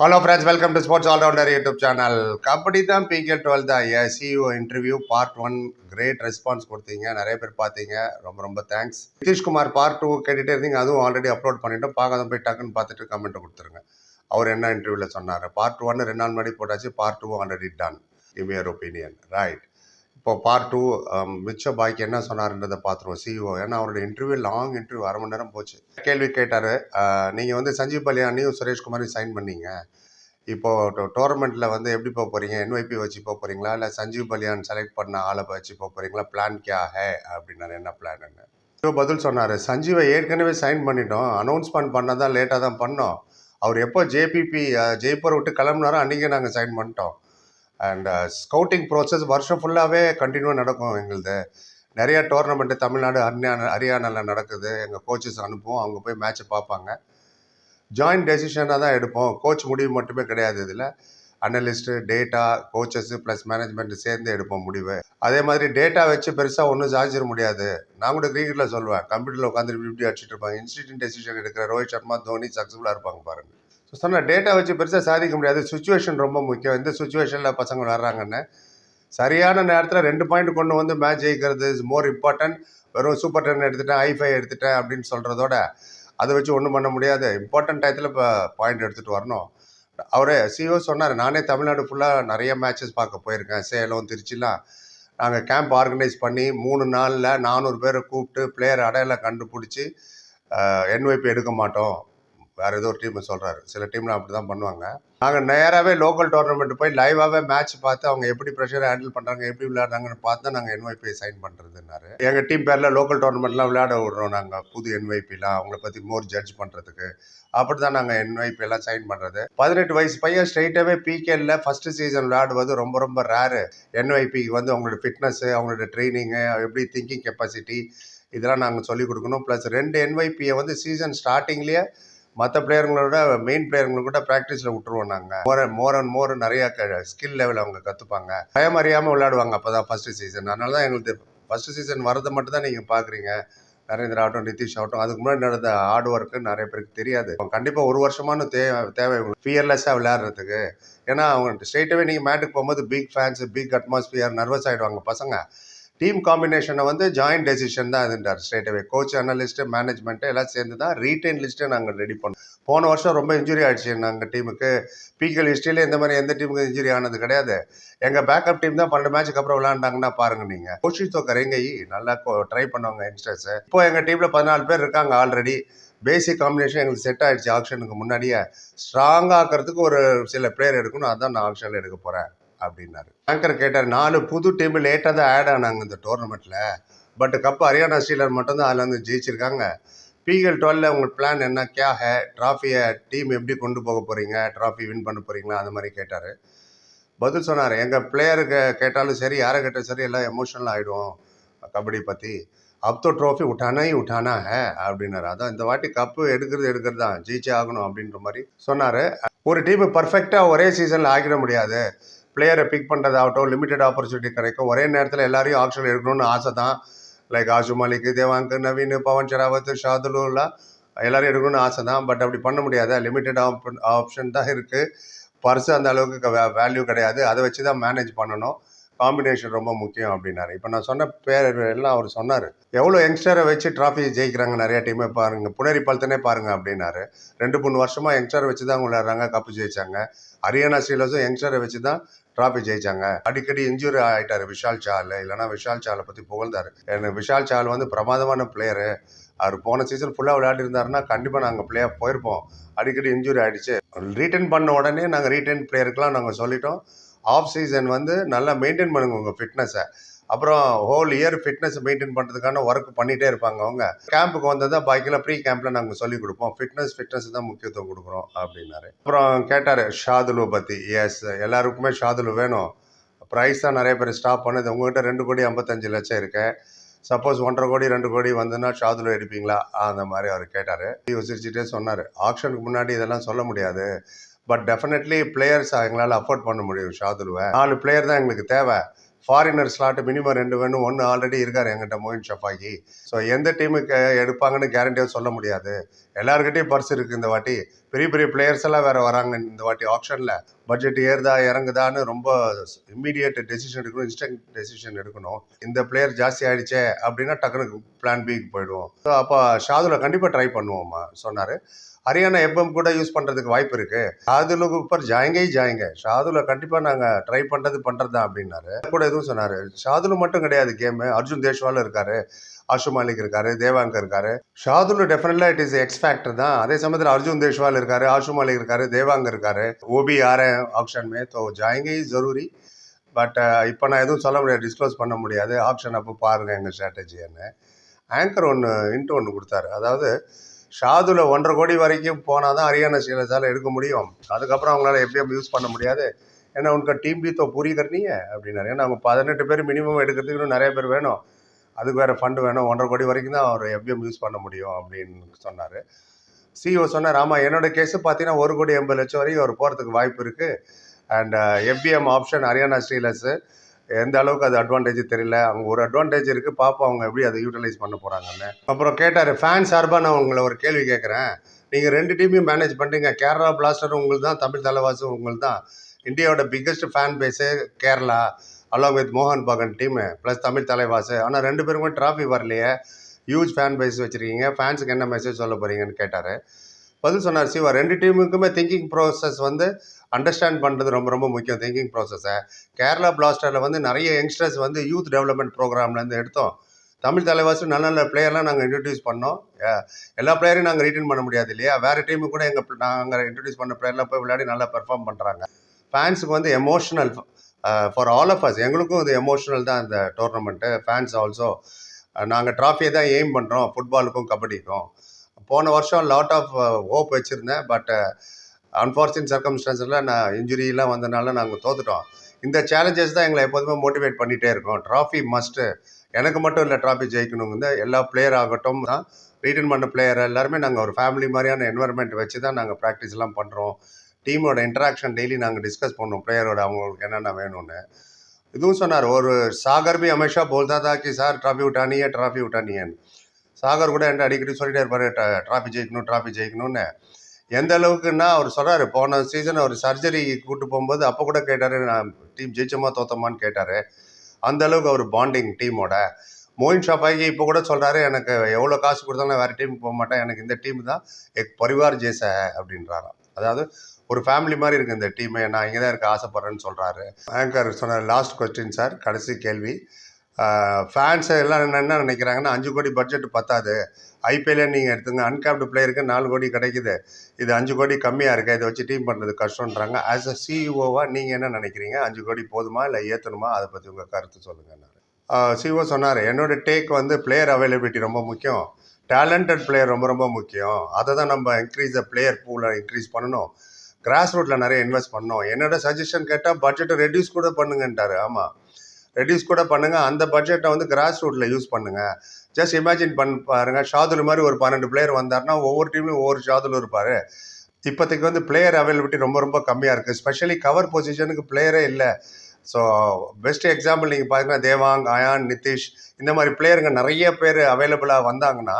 Hello friends welcome to sports allrounder YouTube channel kabaddi தான் PK டுவெல் தான். A CEO interview part one great response கொடுத்தீங்க. நிறைய பேர் பார்த்தீங்க. ரொம்ப ரொம்ப தேங்க்ஸ் நிதிஷ்குமார் பார்ட் டூ கேட்டுகிட்டே இருந்தீங்க. அதுவும் ஆல்ரெடி அப்லோட் பண்ணிட்டோம். பார்க்காத போய் டக்குன்னு பார்த்துட்டு கமெண்ட் கொடுத்துருங்க. அவர் என்ன இன்டர்வியூவில் சொன்னார்? பார்ட் ஒன் ரெண்டு நாள் முன்னாடி போட்டாச்சு. Part two already done in your opinion right இப்போ பார்ட் டூ um, மிச்ச பாய்க்கு என்ன சொன்னார்ன்றதை பார்த்துருவோம் சிஇஓ ஏன்னா அவரோட இன்டர்வியூ லாங் இன்டர்வியூ அரை மணி நேரம் போச்சு. கேள்வி கேட்டார் நீங்கள் வந்து சஞ்சீவ் பலியானியும் சுரேஷ்குமாரையும் சைன் பண்ணீங்க. இப்போது டோர்னமெண்ட்டில் வந்து எப்படி போக போகிறீங்க என்ஒய்பி வச்சு போக போகிறீங்களா இல்லை சஞ்சீவ் பலியான் செலக்ட் பண்ண ஆளை வச்சு போக போகிறீங்களா பிளான் கியா ஹே? அப்படின்னாரு. என்ன பிளான்னு இப்போ பதில் சொன்னார் சஞ்சீவை ஏற்கனவே சைன் பண்ணிட்டோம். அனௌன்ஸ்மெண்ட் பண்ணால் தான் லேட்டாக தான் பண்ணோம். அவர் எப்போ ஜேபிபி ஜெய்ப்பூர் விட்டு கிளம்புனாரோ அன்றைக்கே நாங்கள் சைன் பண்ணிட்டோம். அண்ட் ஸ்கவுட்டிங் ப்ராசஸ் வருஷம் ஃபுல்லாகவே கண்டினியூவாக நடக்கும் எங்களுது. நிறைய டோர்னமெண்ட்டு தமிழ்நாடு ஹரியானா ஹரியானாவில் நடக்குது. எங்கள் கோச்சஸ் அனுப்புவோம். அவங்க போய் மேட்ச்சை பார்ப்பாங்க. ஜாயின்ட் டெசிஷனாக தான் எடுப்போம். கோச் முடிவு மட்டுமே கிடையாது இதில். Analyst data coaches plus management சேர்ந்து எடுப்போம் முடிவு. அதே மாதிரி டேட்டா வச்சு பெருசாக ஒன்றும் சாதிச்சிட முடியாது. நான் கூட கிரிக்கெட்டில் சொல்லுவேன். கம்ப்யூட்டரில் உட்காந்து இப்படி இப்படி அடிச்சிட்டு இருப்பாங்க. இன்ஸ்டியூட் டெசிஷன் எடுக்கிற ரோஹித் சர்மா தோனி சக்ஸஸ்ஃபுல்லாக இருப்பாங்க பாருங்கள் ஸோ சொன்ன டேட்டா வச்சு பெருசாக சாதிக்க முடியாது. சுச்சுவேஷன் ரொம்ப முக்கியம். எந்த சுச்சுவேஷனில் பசங்க வர்றாங்கன்னு. சரியான நேரத்தில் ரெண்டு பாயிண்ட் கொண்டு வந்து மேட்ச் ஜெயிக்கிறது இஸ் மோர் இம்பார்ட்டன்ட் வெறும் சூப்பர் டென் எடுத்துட்டேன் ஐஃபை எடுத்துட்டேன் அப்படின்னு சொல்கிறதோட அதை வச்சு ஒன்றும் பண்ண முடியாது. இம்பார்ட்டன்ட் டயத்தில் இப்போ பாயிண்ட் எடுத்துகிட்டு வரணும். அவர் சிஓ சொன்னார் நானே தமிழ்நாடு ஃபுல்லாக நிறைய மேட்சஸ் பார்க்க போயிருக்கேன். சேலம் திருச்சிலாம். நாங்கள் கேம்ப் ஆர்கனைஸ் பண்ணி மூணு நாளில் நானூறு பேரை கூப்பிட்டு பிளேயர் அடையாளம் கண்டுபிடிச்சி என்ஒய்பி எடுக்க மாட்டோம். வேறு ஏதோ ஒரு டீம் சொல்கிறாரு சில டீம்லாம் அப்படி தான் பண்ணுவாங்க. நாங்கள் நேராகவே லோக்கல் டோர்னமெண்ட் போய் லைவாகவே மேட்ச் பார்த்து அவங்க எப்படி ப்ரெஷரை ஹேண்டில் பண்ணுறாங்க எப்படி விளையாடுறாங்கன்னு பார்த்து தான் நாங்கள் என்ஒய்பி சைன் பண்ணுறதுன்னாரு எங்கள் டீம் பேரில் லோக்கல் டோர்னமெண்ட்லாம் விளையாட விடுறோம் நாங்கள் புது என்ஒய்பிலாம் அவங்கள பற்றி மோர் ஜட்ஜ் பண்ணுறதுக்கு அப்படி தான் நாங்கள் என்ஒய்பி எல்லாம் சைன் பண்ணுறது பதினெட்டு வயசு பையன் ஸ்ட்ரைட்டாகவே பிகேல ஃபஸ்ட்டு சீசன் விளையாடுவது ரொம்ப ரொம்ப ரேரு என்ஒய்பிக்கு வந்து அவங்களோட ஃபிட்னஸ்ஸு அவங்களோட ட்ரைனிங்கு எப்படி திங்கிங் கெப்பாசிட்டி இதெல்லாம் நாங்கள் சொல்லிக் கொடுக்கணும். ப்ளஸ் ரெண்டு என்ஒய்பியை வந்து சீசன் ஸ்டார்டிங்லேயே மற்ற பிளேயருங்களோட மெயின் பிளேயருங்களை கூட ப்ராக்டிஸில் விட்டுருவோம் நாங்கள் மோர் மோர் அண்ட் மோர் நிறைய ஸ்கில் லெவல் அவங்க கற்றுப்பாங்க பயம் அறியாமல் விளையாடுவாங்க அப்போ தான் ஃபஸ்ட்டு சீசன் அதனால தான் எங்களுக்கு ஃபஸ்ட்டு சீசன் வரதை மட்டும் தான் நீங்கள் பார்க்குறீங்க நரேந்திர ஆகட்டும் நிதிஷ் ஆகட்டும் அதுக்கு முன்னாடி நடந்த ஹார்ட் ஒர்க்கு நிறைய பேருக்கு தெரியாது. கண்டிப்பாக ஒரு வருஷமான தே தேவை ஃபியர்லெஸ்ஸாக விளையாடுறதுக்கு. ஏன்னா அவங்க ஸ்ட்ரெயிட்டாகவே நீங்கள் மேட்டுக்கு போகும்போது big fans big atmosphere nervous ஆகிடுவாங்க பசங்க. டீம் காம்பினேஷனை வந்து ஜாயிண்ட் டெசிஷன் தான் இதுன்றார். அவே கோச் அனலிஸ்ட்டு மேனேஜ்மெண்ட்டு எல்லாம் சேர்ந்து தான் ரீட்டைன் லிஸ்ட்டை நாங்கள் ரெடி பண்ணோம். போன வருஷம் ரொம்ப இன்ஜுரி ஆயிடுச்சு நாங்கள் டீமுக்கு பிகேல் ஹிஸ்ட்ரியில் இந்த மாதிரி எந்த டீமுக்கு இன்ஜுரி ஆனது கிடையாது. எங்கள் பேக்கப் டீம் தான் பன்னெண்டு மேட்ச்சுக்கு அப்புறம் விளாண்டாங்கன்னா பாருங்க நீங்கள் கோஷித்தோ கரைங்கை நல்லா ட்ரை பண்ணுவாங்க யங்ஸ்டர்ஸு இப்போ எங்கள் டீமில் பதினாலு பேர் இருக்காங்க ஆல்ரெடி பேசிக் காம்பினேஷன் எங்களுக்கு செட் ஆயிடுச்சு. ஆக்ஷனுக்கு முன்னாடியே. ஸ்ட்ராங்காக ஆக்கிறதுக்கு ஒரு சில பிளேயர் எடுக்கணும். அதுதான் நான் ஆக்ஷனில் எடுக்க போகிறேன் அப்படின்னாரு. ஆங்கர் கேட்டார் நாலு புது டீம் லேட்டாக தான் ஆட் ஆனாங்க இந்த டோர்னமெண்ட்டில் பட் கப்பு ஹரியானா ஸ்டீலர் மட்டும்தான் அதில் வந்து ஜெயிச்சிருக்காங்க. பிஎல் டுவெல்ல உங்கள் பிளான் என்ன? கே ஹே? ட்ராஃபியை டீம் எப்படி கொண்டு போக போகிறீங்க ட்ராஃபி வின் பண்ண போகிறீங்களா அந்த மாதிரி கேட்டார். பதில் சொன்னார் எங்கள் பிளேயருக்கு கேட்டாலும் சரி யாரை கேட்டாலும் சரி எல்லாம் எமோஷனல் ஆகிடும் கபடி பற்றி அப் तो ட்ராஃபி உட்டானா உட்டானா ஹே அப்படின்னாரு. அதான் இந்த வாட்டி கப்பு எடுக்கிறது எடுக்கிறது தான். ஜெயிச்சே ஆகணும் அப்படின்ற மாதிரி சொன்னார். ஒரு டீம் பர்ஃபெக்டாக ஒரே சீசனில் ஆகிட முடியாது. பிளேயரை பிக் பண்ணுறதாகட்டும் லிமிடெட் ஆப்பர்ச்சுனிட்டி கிடைக்கும். ஒரே நேரத்தில் எல்லாரையும் ஆப்ஷன் எடுக்கணும்னு ஆசை தான் லைக் ஆஷு மாலிக் தேவாங்க் நவீன் பவன் ஷராவத் ஷாதுலுலாம் எல்லோரும் எடுக்கணும்னு ஆசை தான் பட் அப்படி பண்ண முடியாது. லிமிடெட் ஆப்ஷன் ஆப்ஷன் தான் இருக்குது பர்ஸு அந்த அளவுக்கு வேல்யூ கிடையாது. அதை வச்சு தான் மேனேஜ் பண்ணணும். காம்பினேஷன் ரொம்ப முக்கியம் அப்படின்னாரு. இப்போ நான் சொன்ன பேர் எல்லாம் அவர் சொன்னார். எவ்வளோ யங்ஸ்டரை வச்சு ட்ராஃபி ஜெயிக்கிறாங்க நிறைய டீமே பாருங்கள் புனரி பல்த்தனே பாருங்கள் அப்படின்னாரு. ரெண்டு மூணு வருஷமாக யங்ஸ்டரை வச்சு தான் விளையாடுறாங்க. கப்பு ஜெயிச்சாங்க. ஹரியானா ஸ்ரீலஸும் யங்ஸ்டரை வச்சு தான் ட்ராஃபி ஜெயிச்சாங்க. அடிக்கடி இன்ஜுரி ஆகிட்டார் விஷால் சால் இல்லைனா விஷால் சாலை பற்றி புகழ்ந்தார். எனக்கு விஷால் சால் வந்து பிரமாதமான பிளேயரு அவர் போன சீசன் ஃபுல்லாக விளையாடிருந்தாருன்னா கண்டிப்பாக நாங்கள் பிளேயர் போயிருப்போம். அடிக்கடி இன்ஜுரி ஆகிடுச்சு ரீட்டைன் பண்ண உடனே நாங்கள் ரீட்டைன் பிளேயருக்கெலாம் நாங்கள் சொல்லிட்டோம். ஆஃப் சீசன் வந்து நல்லா மெயின்டைன் பண்ணுங்க உங்கள் ஃபிட்னஸை அப்புறம் ஹோல் இயர் ஃபிட்னஸ் மெயின்டைன் பண்ணுறதுக்கான ஒர்க் பண்ணிகிட்டே இருப்பாங்க அவங்க. கேம்புக்கு வந்ததா பாக்கிலாம் ப்ரீ கேம்பில் நாங்கள் சொல்லிக் கொடுப்போம். ஃபிட்னஸ் ஃபிட்னஸ் தான் முக்கியத்துவம் கொடுக்குறோம் அப்படின்னாரு. அப்புறம் கேட்டார் ஷாதுலு பற்றி எஸ் எல்லாருக்குமே ஷாதுலு வேணும். ப்ரைஸ் தான் நிறைய பேர் ஸ்டாப் பண்ணுது. உங்கள்கிட்ட ரெண்டு கோடி ஐம்பத்தஞ்சு லட்சம் இருக்கேன் சப்போஸ் ஒன்றரை கோடி ரெண்டு கோடி வந்துன்னா ஷாதுலு எடுப்பீங்களா? அந்த மாதிரி அவர் கேட்டார். யோசிச்சுட்டே சொன்னார். ஆக்ஷனுக்கு முன்னாடி இதெல்லாம் சொல்ல முடியாது. பட் டெஃபினெட்லி பிளேயர்ஸ் எங்களால் அஃபோர்ட் பண்ண முடியும் ஷாதுலுவை. நாலு பிளேயர் தான் எங்களுக்கு தேவை. ஃபாரினர் ஸ்லாட் மினிமம் ரெண்டு வேணும் ஒன்று ஆல்ரெடி இருக்கார் எங்கிட்ட மோயின் ஷஃபாகி ஸோ எந்த டீமுக்கு எடுப்பாங்கன்னு கேரண்டியாக சொல்ல முடியாது. எல்லாருக்கிட்டையும் பர்ஸ் இருக்குது இந்த வாட்டி. பெரிய பெரிய பிளேயர்ஸ் எல்லாம் வேறு வராங்க இந்த வாட்டி ஆப்ஷனில் பட்ஜெட் ஏறுதா இறங்குதான்னு ரொம்ப இம்மீடியட் டெசிஷன் எடுக்கணும் இன்ஸ்டன்ட் டெசிஷன் எடுக்கணும். இந்த பிளேயர் ஜாஸ்தி ஆயிடுச்சே அப்படின்னா டக்குனு பிளான் பிக்கு போயிடுவோம். ஸோ அப்போ ஷாதுல கண்டிப்பாக ட்ரை பண்ணுவோம்மா சொன்னார். ஹரியானா எஃப்எம் கூட யூஸ் பண்ணுறதுக்கு வாய்ப்பு இருக்குது ஷாதுலுக்கு உப்பர் ஜாயங்கே ஜாயங்க. ஷாதுல கண்டிப்பாக நாங்கள் ட்ரை பண்ணுறது பண்ணுறது தான் அப்படின்னாரு கூட எதுவும் சொன்னார். ஷாதுல மட்டும் கிடையாது கேமு அர்ஜுன் தேஷ்வாலும் இருக்காரு. ஆஷு மாலிக் இருக்காரு. தேவாங்க இருக்காரு. Shardul definitely it is X factor தான். அதே சமயத்தில் அர்ஜுன் தேஷ்வால் இருக்காரு. ஆஷு மாலிக் இருக்காரு. தேவாங்க இருக்காரு. ஓபி ஆர் ஆப்ஷன் மே. தோ ஜாயங்கே ஜரூரி. பட் இப்போ நான் எதுவும் சொல்ல முடியாது. டிஸ்க்ளோஸ் பண்ண முடியாது. ஆப்ஷன் அப்போ பாருங்கள் எங்கள் ஸ்ட்ராட்டஜின்னு ஆங்கர் ஒன்று இன்ட்டு ஒன்று கொடுத்தாரு. அதாவது ஷாதுல ஒன்றரை கோடி வரைக்கும் போனால் தான் ஹரியானா ஸ்ரீலஸால் எடுக்க முடியும். அதுக்கப்புறம் அவங்களால எப்படியும் யூஸ் பண்ண முடியாது? ஏன்னா உனக்கு டீம் பி தோ பூரி கர்னிங்க அப்படின்னாரு. ஏன்னா அவங்க பதினெட்டு பேர் மினிமம் எடுக்கிறதுக்கு இன்னும் நிறைய பேர் வேணும். அதுக்கு வேறு ஃபண்டு வேணும். ஒன்றரை கோடி வரைக்கும் தான் அவர் எஃப்எம் யூஸ் பண்ண முடியும் அப்படின்னு சொன்னார். சிஓ சொன்னார் ஆமாம் என்னோட கேஸு பார்த்தீங்கன்னா ஒரு கோடி எண்பது லட்சம் வரைக்கும் அவர் போகிறதுக்கு வாய்ப்பு இருக்குது and F B M option Haryana Steelers எந்த அளவுக்கு அது அட்வான்டேஜ் தெரியல. அவங்க ஒரு அட்வான்டேஜ் இருக்குது பார்ப்போம் அவங்க எப்படி அதை யூட்டிலைஸ் பண்ண போகிறாங்கன்னு அப்புறம் கேட்டார் ஃபேன் சார்பாக நான் உங்களை ஒரு கேள்வி கேட்குறேன். நீங்கள் ரெண்டு டீமையும் மேனேஜ் பண்ணுறீங்க கேரளா பிளாஸ்டர் உங்களுக்கு தான் தமிழ் தலைவாசும் உங்களுக்கு தான். இந்தியாவோட biggest fan base Kerala along with மோகன் பகன் டீமு ப்ளஸ் தமிழ் தலைவாசு. ஆனால் ரெண்டு பேருமே ட்ராஃபி வரலையே. ஹியூஜ் ஃபேன் பேஸ் வச்சுருக்கீங்க. ஃபேன்ஸுக்கு என்ன மெசேஜ் சொல்ல போகிறீங்கன்னு கேட்டார். பதில் சொன்னார் சிவா ரெண்டு டீமுக்குமே திங்கிங் ப்ராசஸ் வந்து அண்டர்ஸ்டாண்ட் பண்ணுறது ரொம்ப ரொம்ப முக்கியம் திங்கிங் ப்ராசஸை கேரளா பிளாஸ்டரில் வந்து நிறைய யங்ஸ்டர்ஸ் வந்து யூத் டெவலப்மெண்ட் ப்ரோக்ராம்லேருந்து எடுத்தோம். தமிழ் தலைவாசி நல்ல நல்ல பிளேயர்லாம் நாங்கள் இன்ட்ரடியூஸ் பண்ணோம். எல்லா பிளேயரையும் நாங்கள் ரீட்டைன் பண்ண முடியாது இல்லையா? வேறு டீமு கூட எங்கள் நாங்கள் இன்ட்ரடியூஸ் பண்ண பிளேயர்லாம் போய் விளையாடி நல்லா பெர்ஃபார்ம் பண்ணுறாங்க ஃபேன்ஸுக்கு வந்து emotional for all of us எங்களுக்கும் இது எமோஷனல் தான் இந்த டோர்னமெண்ட்டு ஃபேன்ஸ் ஆல்சோ நாங்கள் ட்ராஃபியை தான் எய்ம் பண்ணுறோம் ஃபுட்பாலுக்கும் கபடிக்கும். போன வருஷம் லாட் ஆஃப் ஹோப் வச்சுருந்தேன். பட் அன்ஃபார்ச்சுனேட் சர்க்கம்ஸ்டான்ஸில் நான் இன்ஜுரியெலாம் வந்தனால நாங்கள் தோத்துட்டோம். இந்த சேலஞ்சஸ் தான் எங்களை எப்போதுமே மோட்டிவேட் பண்ணிகிட்டே இருக்கோம். ட்ராஃபி மஸ்ட்டு எனக்கு மட்டும் இல்லை ட்ராஃபி ஜெயிக்கணுங்க எல்லா பிளேயர் ஆகட்டும் தான். ரீட்டன் பண்ண பிளேயர் எல்லாருமே நாங்கள் ஒரு ஃபேமிலி மாதிரியான என்வரன்மெண்ட் வச்சு தான் நாங்கள் ப்ராக்டிஸ்லாம் பண்ணுறோம் டீமோட இன்ட்ராக்ஷன் டெய்லி நாங்கள் டிஸ்கஸ் பண்ணோம் பிளேயரோட அவங்களுக்கு என்னென்ன வேணும்னு. இதுவும் சொன்னார் ஒரு சாகர் பி ஹமேஷா போல்தா தா கி சார் ட்ராஃபி விட்டானியே ட்ராஃபி விட்டானியேன்னு. சாகர் கூட என்ன அடிக்கடி சொல்லிட்டே இருப்பார் ட்ராஃபி ஜெயிக்கணும் ட்ராஃபி ஜெயிக்கணும்னு. எந்த அளவுக்குன்னா அவர் சொல்கிறாரு போன சீசன் அவர் சர்ஜரி கூப்பிட்டு போகும்போது அப்போ கூட கேட்டார் நான் டீம் ஜெயிச்சோமா தோத்தோமான்னு கேட்டார். அந்த அளவுக்கு அவர் பாண்டிங் டீமோட மோயின் ஷாபாகி இப்போ கூட சொல்கிறாரு எனக்கு எவ்வளோ காசு கொடுத்தாலும் வேறு டீமுக்கு போக மாட்டேன். எனக்கு இந்த டீம் தான் எக் பரிவார் ஜேச அப்படின்றாராம். அதாவது ஒரு ஃபேமிலி மாதிரி இருக்குது இந்த டீமே நான் இங்கே தான் இருக்க ஆசைப்பட்றேன்னு சொல்கிறாரு ஆங்கர் சொன்ன லாஸ்ட் கொஸ்டின் சார் கடைசி கேள்வி. ஃபேன்ஸ் எல்லாம் என்ன என்ன நினைக்கிறாங்கன்னா அஞ்சு கோடி பட்ஜெட் பத்தாது. ஐபிஎல்லே நீங்கள் எடுத்துங்க. அன்கேப்டு பிளேயருக்கு நாலு கோடி கிடைக்குது. இது அஞ்சு கோடி கம்மியாக இருக்குது இதை வச்சு டீம் பண்ணுறது கஷ்டன்றாங்க ஆஸ் அ சிஇஓவாக நீங்கள் என்ன நினைக்கிறீங்க? அஞ்சு கோடி போதுமா இல்லை ஏற்றணுமா அதை பற்றி உங்கள் கருத்து சொல்லுங்கள் சிஓ சொன்னார் என்னோடய டேக் வந்து பிளேயர் அவைலபிலிட்டி ரொம்ப முக்கியம். டேலண்டட் பிளேயர் ரொம்ப ரொம்ப முக்கியம். அதை தான் நம்ம இன்க்ரீஸ் த பிளேயர் பூலை இன்க்ரீஸ் பண்ணணும். கிராஸ் ரூட்டில் நிறைய இன்வெஸ்ட் பண்ணோம் என்னோட சஜஷன் கேட்டால் பட்ஜெட்டை ரெடியூஸ் கூட பண்ணுங்கன்ட்டாரு. ஆமாம் ரெடியூஸ் கூட பண்ணுங்கள் அந்த பட்ஜெட்டை வந்து கிராஸ் ரூட்டில் யூஸ் பண்ணுங்கள் ஜஸ்ட் இமேஜின் பண்ண பாருங்கள் ஷாதுல் மாதிரி ஒரு பன்னெண்டு பிளேயர் வந்தார்னா ஒவ்வொரு டீம்லையும் ஒவ்வொரு ஷாதுல் இருப்பார். இப்போதைக்கு வந்து பிளேயர் அவைலபிலிட்டி ரொம்ப ரொம்ப கம்மியாக இருக்குது ஸ்பெஷலி கவர் பொசிஷனுக்கு பிளேயரே இல்லை. ஸோ பெஸ்ட் எக்ஸாம்பிள் நீங்கள் பார்த்தீங்கன்னா தேவாங் அயான் நிதிஷ் இந்த மாதிரி பிளேயருங்க நிறைய பேர் அவைலபிளாக வந்தாங்கன்னா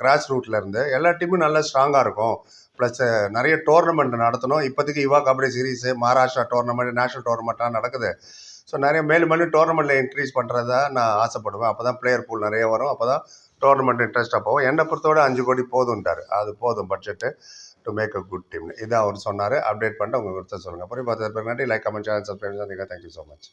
கிராஸ் ரூட்லேருந்து எல்லா டீமும் நல்லா ஸ்ட்ராங்காக இருக்கும். ப்ளஸ் நிறைய டோர்னமெண்ட் நடத்தணும். இப்போதைக்கு Yuva kabaddi series Maharashtra tournament national டோர்னமெண்ட்லாம் நடக்குது. ஸோ நிறைய மேலும் மேலும் டோர்னமெண்ட்டில் இன்க்ரீஸ் பண்ணுறதா நான் ஆசைப்படுவேன். அப்போ தான் பிளேயர் பூல் நிறைய வரும். அப்போ தான் டோர்னமெண்ட் இன்ட்ரெஸ்ட்டாக போகும். என்னை பொறுத்தவரை அஞ்சு கோடி போதும்ட்டார் அது போதும் budget to make a good team இதான் அவர் சொன்னார். அப்டேட் பண்ணிட்டு உங்கள் கொடுத்த சொல்லுங்கள் அப்புறம் பார்த்து நன்றி like comment channel subscribe thank you so much